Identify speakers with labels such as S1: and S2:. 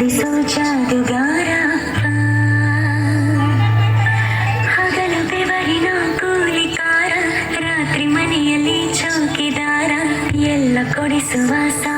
S1: ನುಡಿಸೋ ಜಾದುಗಾರ ಹಗಲು ಬೆವರಿನ ಕೂಲಿಕಾರ ರಾತ್ರಿ ಮನೆಯಲ್ಲಿ ಚೌಕಿದಾರ ಎಲ್ಲ ಕೊಡಿಸುವ ಸಾ